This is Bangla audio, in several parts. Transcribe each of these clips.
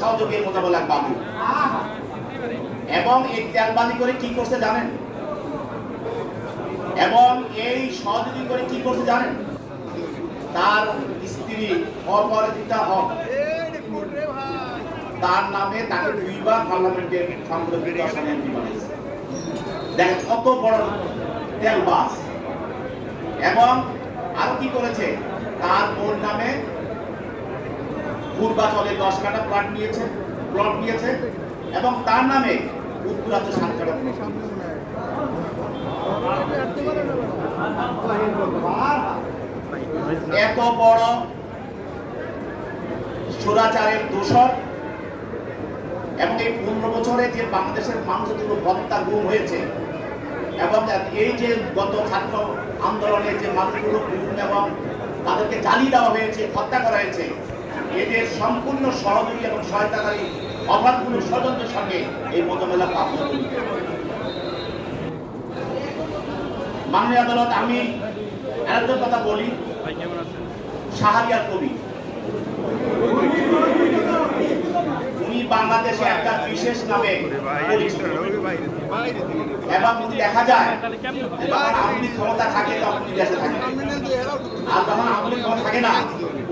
সহযোগী মোজাবেলা বাবু। এবং এই তেলবাজি করে কি করছে জানেন? এবং এই সহযোগী করে কি করছে জানেন? তার স্ত্রী অপরাজিতা হক। তার নামে তাকে দুইবার পার্লামেন্টের সংসদের আসনে কত বড় তেলবাস এবং আরও কি করেছে? তার বোন নামে পূর্বাচলে দশ কাটা প্লট নিয়েছে প্লট নিয়েছে, এবং তার নামে উত্তরাতে সাত কাটা এত বড় সুরাচারের দোষর, এবং এই পনেরো বছরে যে বাংলাদেশের মানুষের জন্য হত্যা গুম হয়েছে, এবং এই যে গত ছাত্র আন্দোলনে যে মানুষগুলো গুম এবং তাদেরকে জ্বালিয়ে দেওয়া হয়েছে, হত্যা করা হয়েছে এদের সম্পূর্ণ সহযোগী এবং সহায়তাকারী অভাবগুলো স্বজনদের সঙ্গে এই মোকাবেলা প্রাপ্ত মাননীয় আদালত, আমি আরেকটা কথা বলি। শাহরিয়ার কবি। উনি বাংলাদেশে একটা বিশেষ নামে এবং দেখা যায় আওয়ামী ক্ষমতা থাকে, তখন উনি দেশে থাকে। আর যখন লীগ ক্ষমতা থাকে না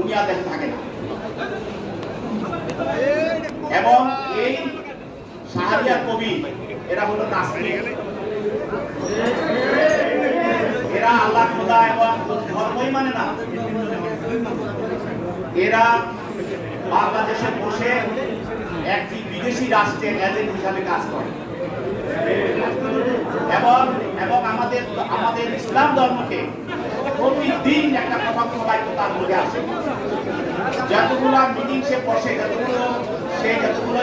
উনি আর দেশে থাকে না। এবং এই শাহরিয়ার কবি, এরা হলো এরা আল্লাহ খোদা এবং ধর্মই মানে না। এরা বাংলাদেশে বসে একটি বিদেশি রাষ্ট্রের এজেন্ট হিসাবে কাজ করে। এবং এবং আমাদের আমাদের ইসলাম ধর্মকে প্রতিদিন একটা কথা দায়িত্ব তার মধ্যে আসে। যতগুলো মিটিং সে বসে যতগুলো সে যতগুলো